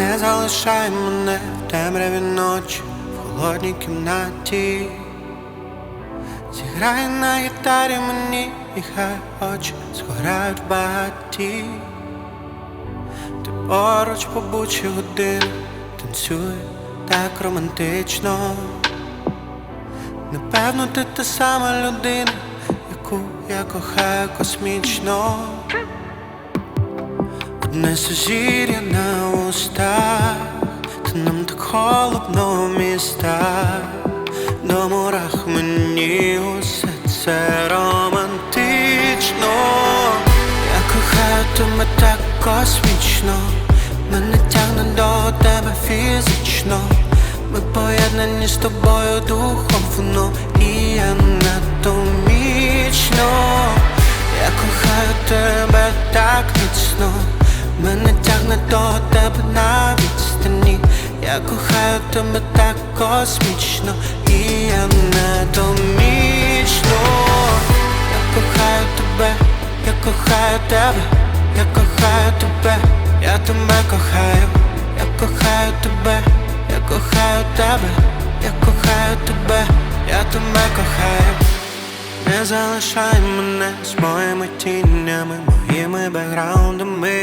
Не залишай мене в темряві ночі, в холодній кімнаті. Зіграй на гітарі мені, і хай очі згорають в багаті. Ти поруч побучі годин, танцюй так романтично. Напевно, ти та сама людина, яку я кохаю космічно. Одне сузір'я на устах, та нам так холодно в містах, до мурах мені усе це романтично. Я кохаю тебе так космічно, мене тягне до тебе фізично. Ми поєднані з тобою духовно тягне до тебе на відстані. Я кохаю тебе так космічно і анатомічно. Я кохаю тебе, я кохаю тебе, я кохаю тебе, я тебе кохаю, я кохаю тебе, я кохаю тебе, я кохаю тебе, я тебе кохаю. Не залишай мене з моїми тінями, моїми бекграундами.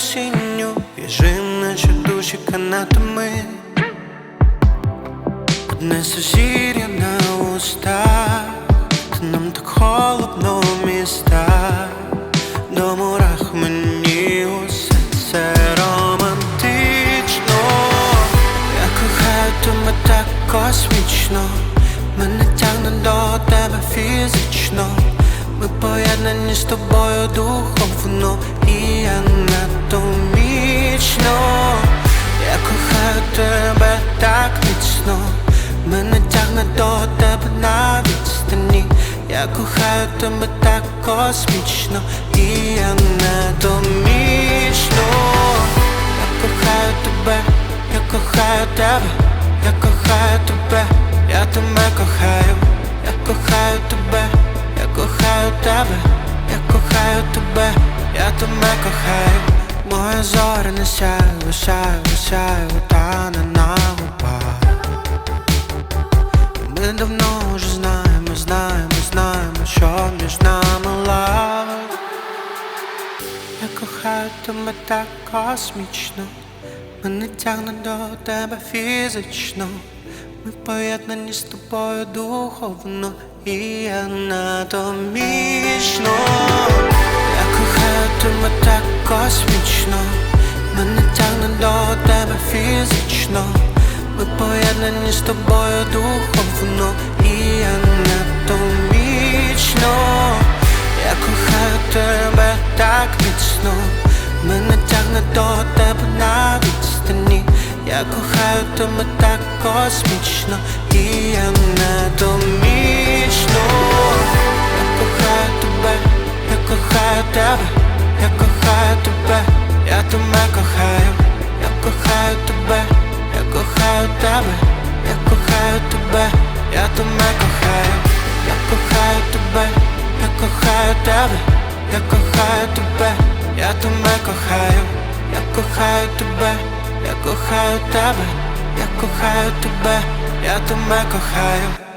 Осінню, в'яжи наче душі канатами. Одне сузір'я на устах, та нам так холодно в містах, до мурах мені усе це романтично. Я кохаю тебе так космічно, мене тягне до тебе фізично. Ми поєднані з тобою духовно і анатомічно. Я кохаю тебе так міцно, мене тягне до тебе на відстані. Я кохаю тебе так космічно і анатомічно. Я кохаю тебе, я кохаю тебе, я кохаю тебе, я тебе кохаю, я кохаю тебе, я кохаю тебе, я кохаю тебе, я тебе зоряна сяйво, сяйво, сяйво, тане на губах Ми давно вже знаємо, знаємо, знаємо, що між нами лав Я кохаю тебе так космічно, мене тягне до тебе фізично. Ми поєднані з тобою духовно і анатомічно. Я кохаю тебе так космічно, мене тягне до тебе фізично. Ми поєднані з тобою духовно і анатомічно. Я кохаю тебе так міцно, мене тягне до тебе на відстані. Я кохаю тебе так космічно і анатомічно. Кохаю, я кохаю тебе, я кохаю тебе, я кохаю тебе, я тебе кохаю, я кохаю тебе, я кохаю тебе, я кохаю тебе, я тебе кохаю, я кохаю тебе, я кохаю тебе, я кохаю тебе, я тебе кохаю.